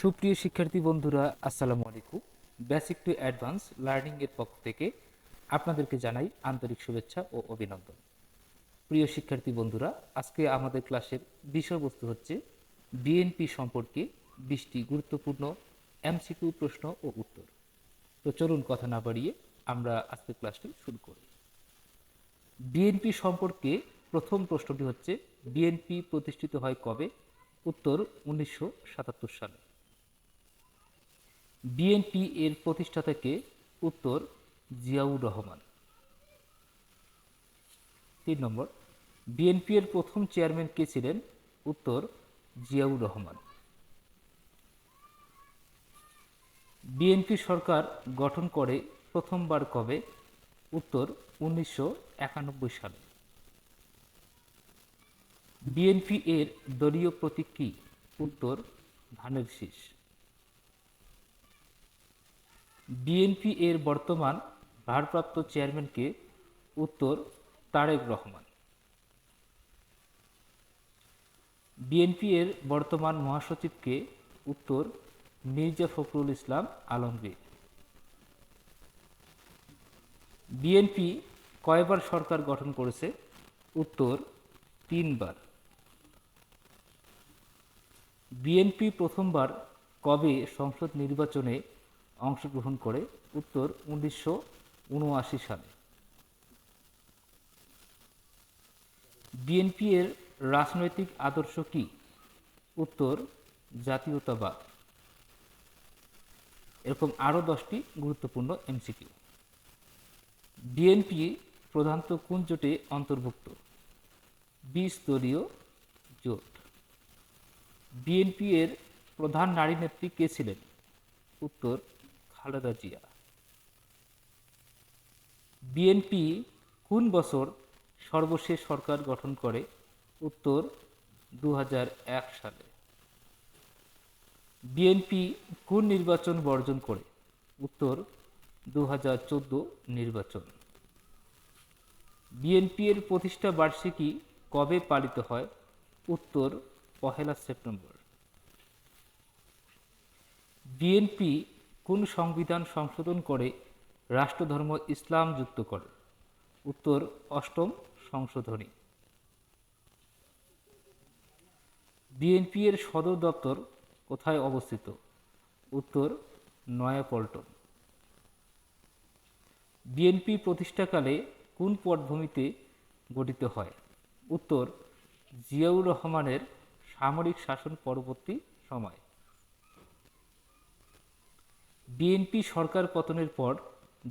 সুপ্রিয় শিক্ষার্থী বন্ধুরা, আসসালামু আলাইকুম। বেসিক টু অ্যাডভান্স লার্নিং এর পক্ষ থেকে আপনাদেরকে জানাই আন্তরিক শুভেচ্ছা ও অভিনন্দন। প্রিয় শিক্ষার্থী বন্ধুরা, আজকে আমাদের ক্লাসের বিষয়বস্তু হচ্ছে বিএনপি সম্পর্কে বিশটি গুরুত্বপূর্ণ এমসিকিউ প্রশ্ন ও উত্তর। তো চলুন কথা না বাড়িয়ে আমরা আজকে ক্লাসটি শুরু করি। বিএনপি সম্পর্কে প্রথম প্রশ্নটি হচ্ছে বিএনপি প্রতিষ্ঠিত হয় কবে? উত্তর উনিশশো সাতাত্তর সালে। বিএনপি এর প্রতিষ্ঠাতাকে উত্তর, জিয়াউর রহমান। তিন নম্বর। বিএনপি এর প্রথম চেয়ারম্যান কে ছিলেন? উত্তর, জিয়াউর রহমান। বিএনপি সরকার গঠন করে প্রথমবার কবে? উত্তর, উনিশশো একানব্বই সালে। বিএনপি এর দলীয় প্রতীক কি? উত্তর, ধানের শীষ। বিএনপি এর বর্তমান ভারপ্রাপ্ত চেয়ারম্যানকে উত্তর তারেক রহমান। বিএনপি এর বর্তমান মহাসচিবকে উত্তর মির্জা ফখরুল ইসলাম আলমগীর। বিএনপি কয়বার সরকার গঠন করেছে? উত্তর তিনবার। বিএনপি প্রথমবার কবে সংসদ নির্বাচনে অংশগ্রহণ করে উত্তর উনিশশো উনআশি সালে। বিএনপি এর রাজনৈতিক আদর্শ কি? উত্তর, জাতীয়তাবাদ। এরকম আরও দশটি গুরুত্বপূর্ণ এমসিকিউ। বিএনপি প্রধানত কোন জোটে অন্তর্ভুক্ত? দলীয় জোট। বিএনপি এর প্রধান নারী নেত্রী কে ছিলেন? উত্তর খালেদা জিয়া বিএনপি কোন বছর সর্বশেষ সরকার গঠন করে? উত্তর দু হাজার এক সালে। বিএনপি কোন নির্বাচন বর্জন করে? উত্তর দু হাজার চোদ্দ নির্বাচন। বিএনপি এর প্রতিষ্ঠা বার্ষিকী কবে পালিত হয়? উত্তর, পহেলা সেপ্টেম্বর। বিএনপি কোন সংবিধান সংশোধন করে রাষ্ট্রধর্ম ইসলাম যুক্ত করে? উত্তর, অষ্টম সংশোধনী। বিএনপি এর সদর দপ্তর কোথায় অবস্থিত? উত্তর, নয়াপল্টন। বিএনপি প্রতিষ্ঠাকালে কোন পটভূমিতে গঠিত হয়? উত্তর, জিয়াউর রহমানের সামরিক শাসন পরবর্তী সময়। বিএনপি সরকার পতনের পর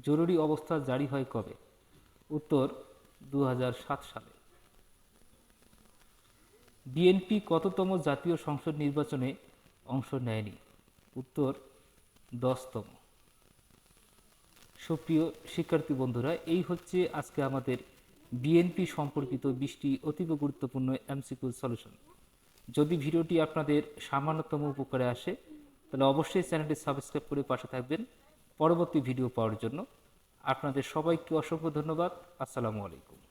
জরুরি অবস্থা জারি হয় কবে? উত্তর দু হাজার সাত সালে। বিএনপি কততম জাতীয় সংসদ নির্বাচনে অংশ নেয়নি? উত্তর, দশতম। সুপ্রিয় শিক্ষার্থী বন্ধুরা, এই হচ্ছে আজকে আমাদের বিএনপি সম্পর্কিত বিশটি অতীব গুরুত্বপূর্ণ এমসিকিউ সলিউশন। যদি ভিডিওটি আপনাদের সামান্যতম উপকারে আসে তাহলে অবশ্যই চ্যানেলটি সাবস্ক্রাইব করে পাশে থাকবেন। পরবর্তী ভিডিও পাওয়ার জন্য আপনাদের সবাইকে অসংখ্য ধন্যবাদ। আসসালামু আলাইকুম।